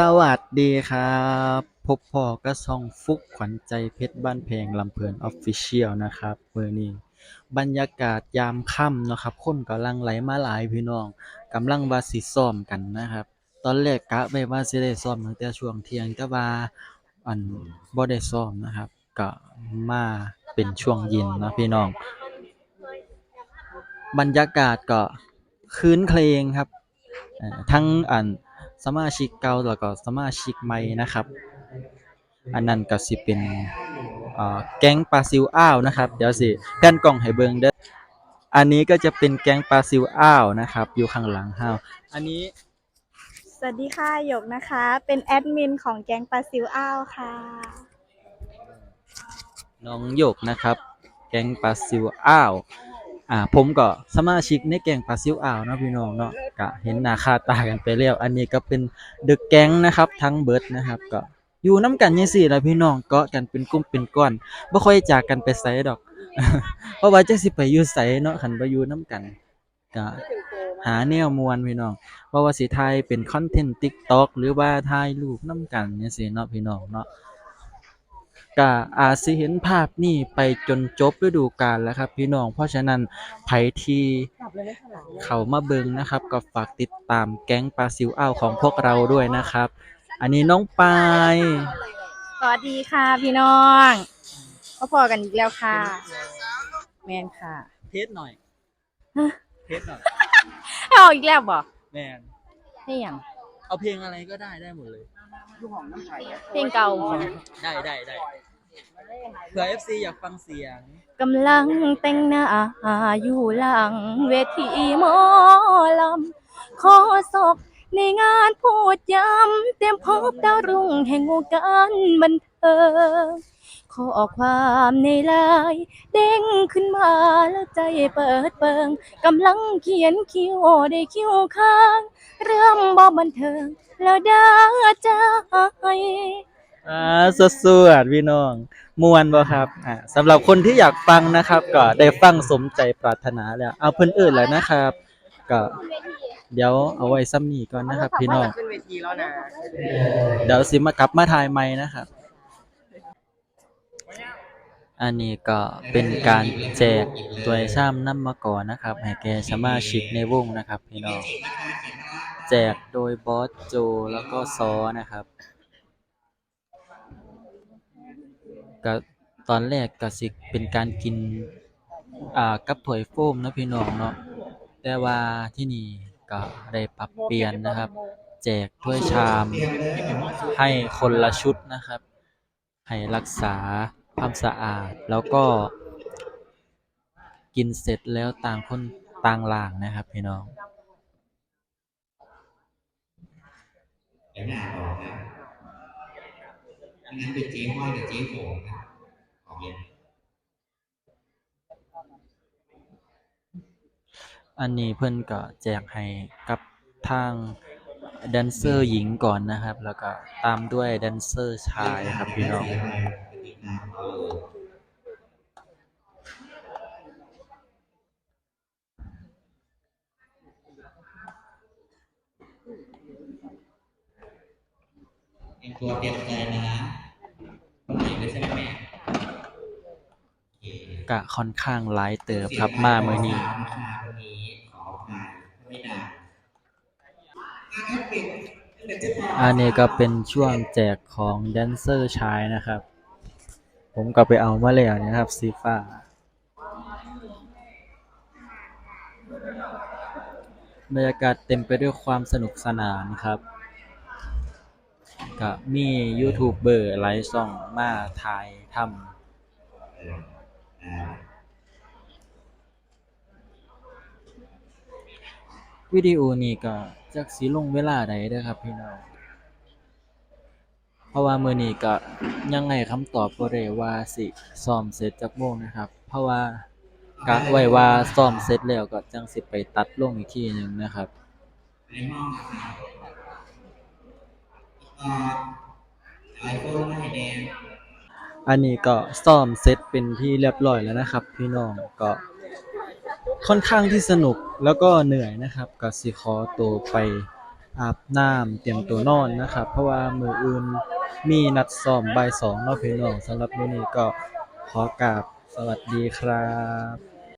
สวัสดีครับ พบพ่อก็ช่องฟุกขวัญใจเพชรบ้านแพงลำเพลินออฟฟิเชียลนะครับเมื้อนี้บรรยากาศยามค่ำนะครับ คนกำลังไหลมาหลายพี่น้องกำลังว่าสิซ้อมกันนะครับ ตอนแรกกะไว้ว่าสิได้ซ้อมตั้งแต่ช่วงเที่ยงแต่ว่าอันบ่ได้ซ้อมนะครับ ก็มาเป็นช่วงเย็นนะพี่น้อง บรรยากาศก็คืนเครงครับทั้งอัน สมาชิกเก่าแล้วก็สมาชิกใหม่นะครับ อันนั้นก็สิเป็นเอ่อแก๊งปลาซิวอ้าวนะครับ เดี๋ยวสิแผ่นกล้องให้เบิ่งเด้ออันนี้ก็จะเป็นแก๊งปลาซิวอ้าวนะครับ อยู่ข้างหลังเฮาอันนี้ สวัสดีค่ะหยกนะคะ เป็นแอดมินของแก๊งปลาซิวอ้าวค่ะ น้องหยกนะครับ แก๊งปลาซิวอ้าว อ่าผมก็สมาชิกในแก๊งปลาซิวอ้าวเนาะพี่น้องเนาะก็เห็นหน้าค่าตากันไปแล้ว อันนี้ก็เป็นเดอะแก๊งนะครับทั้งเบิดนะครับก็อยู่น้ำกันจังซี่ละพี่น้องเกาะกันเป็นกลุ่มเป็นก้อนบ่ค่อยจากกันไปไสดอก เพราะว่าจักสิไปอยู่ไสเนาะคันบ่อยู่น้ำกันก็หาแนวมวนพี่น้องเพราะว่าสิถ่ายเป็นคอนเทนต์ TikTok หรือว่าถ่ายรูปนํกันจังซี่เนาะพี่น้องเนาะ ก็อาจสิเห็นภาพนี้ไปจนจบฤดูกาลแล้วครับพี่น้อง เพราะฉะนั้นไผที่เข้ามาเบิ่งนะครับ ก็ฝากติดตามแก๊งปลาซิวอ้าวของพวกเราด้วยนะครับ อันนี้น้องปาย สวัสดีค่ะพี่น้องก็พอกันอีกแล้วค่ะ แมนค่ะ เทสหน่อย ฮะ เทสหน่อย เอาอีกแล้วบ่แมนนี่ยังเอาเพลงอะไรก็ได้ได้หมดเลย เพลงเก่าบ่ได้ได้ได้เผื่อ FC อยากฟังเสียง กำลังแต่งหน้าอยู่หลังเวทีหมอลำขอศพในงานพูดย้ำเตรียมพบดาวรุ่งแห่งวงการบันเทิง ข้อความในไลน์เด้งขึ้นมาแล้วใจเปิดเปิงกำลังเขียนคิวได้คิวค้าง เรื่องบ่บันเทิงแล้วได้ใจอ่าสดสวดพี่น้องมวนบ่ครับอ่าสำหรับคนที่อยากฟังนะครับ ก็ได้ฟังสมใจปรารถนาแล้ว เอาเพิ่นเอื่นแล้วนะครับ ก็เดี๋ยวเอาไว้ซ้ำนี้ก่อนนะครับ พี่น้อง ขึ้นเวทีแล้วนะ เดี๋ยวสิมากลับมาถ่ายใหม่นะครับ อันนี้ก็เป็นการแจกตัวชามน้ำมาก่อนนะครับ ให้แก่สมาชิกในวงนะครับพี่น้อง แจกโดยบอสโจแล้วก็ซอนะครับก็ตอนแรกก็สิเป็นการกินอ่ากับถ้วยโฟมนะพี่น้องเนาะแต่ว่าที่นี่ก็ได้ปรับเปลี่ยนนะครับ แจกถ้วยชามให้คนละชุดนะครับ ให้รักษา ความสะอาด แล้วก็ กินเสร็จแล้วต่างคนต่างล่างนะครับ พี่น้องเดี๋ยวหน้าบอกนะอันนั้นเป็นเจ๊ห้อยกับเจ๊โหงนะของเย็นอันนี้เพิ่อนก็แจกให้กับทางแดนเซอร์หญิงก่อนนะครับ แล้วก็ตามด้วยแดนเซอร์ชายครับพี่น้อง ติดตามเขาเลยเต รียมตัวเตรียมใจนะคนไหนด้วยใช่ไหมแม่โอเคก็ค่อนข้างหลายเติบครับมามื้อนี้วันนี้ ขออภัยไม่นานอันนี้ก็เป็นช่วงแจกของแดนเซอร์ชายนะครับ ผมก็ไปเอามาแล้วนะครับสีฟ้า บรรยากาศเต็มไปด้วยความสนุกสนานครับ ก็มียูทูบเบอร์หลายช่องมาถ่ายทำวิดีโอนี้ก็จักสิลงเวลาใดเด้อครับพี่น้องเพราะว่ามื้อนี้ก็ยังให้คำตอบบ่ได้ว่าสิซ้อมเสร็จจักโมงนะครับ เพราะว่ากะไว้ว่าซ้อมเสร็จแล้วก็จังสิไปตัดลงอีกทีหนึ่งนะครับ ห้องนะครับอ่าไอโฟนไม่แดงอันนี้ก็ซ้อมเสร็จเป็นที่เรียบร้อยแล้วนะครับ พี่น้องก็ค่อนข้างที่สนุกแล้วก็เหนื่อยนะครับก็สิขอตัวไปอาบน้ำเตรียมตัวนอนนะครับ เพราะว่ามืออื่นมีนัดซ้อมบ่าย2เนาะพี่น้องสำหรับมื้อนี้ก็ขอกราบสวัสดีครับ